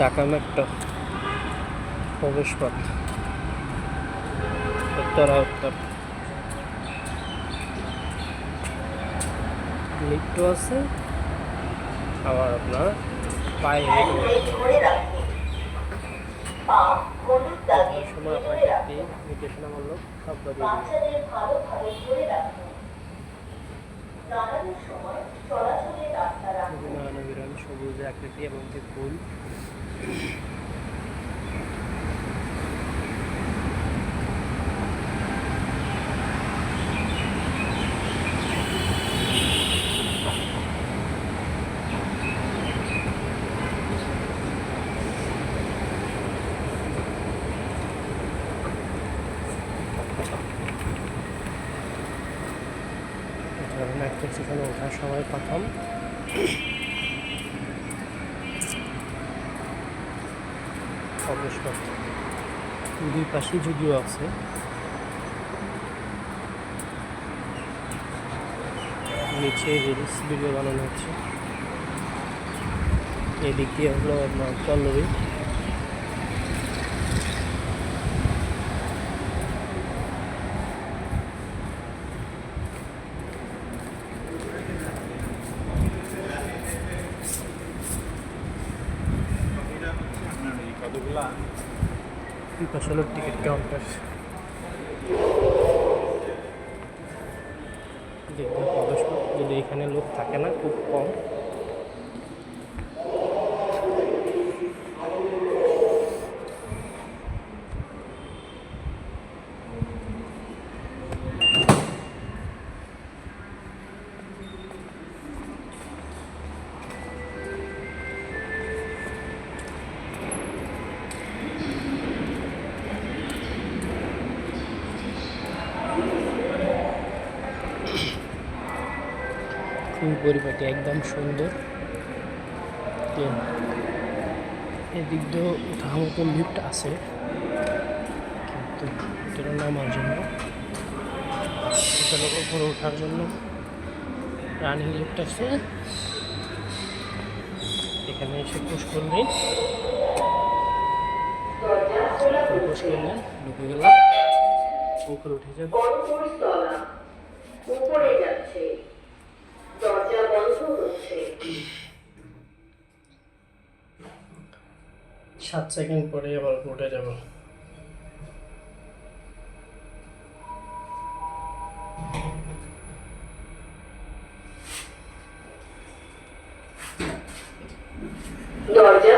Dhaka metro প্রবেশপথ। উত্তরা, উত্তর। লিফটও আছে। আবার আপনার পায়ে সময় আপনাকে একটি নির্দেশনামূলক শব্দ দিয়ে নয়নবিরন সবুজ আকৃতি এবং যে ফুল। সেখানে ওঠার সময় প্রথম। প্রবেশপথ দুই পাশে যদিও আছে। নিচে রিলস ভিডিও বানানো হচ্ছে। এদিক দিয়ে হলো আপনার পল্লবী পাশে হলো টিকিট কাউন্টার দেখবেন যদি এখানে লোক থাকে না খুব কম। খুবই পরিপাটি, একদম সুন্দর। এদিক দিয়েও ওঠার মতো লিফট আছে, কিন্তু এটা নামার জন্য। এখানে উপরে ওঠার জন্য রানিং লিফট আছে। এখানে এসে পুশ ঢুকে গেলাম। উপরে উঠে যাবে উপরে যাচ্ছে। সাত সেকেন্ড পরে আবার উঠে যাব। দরজা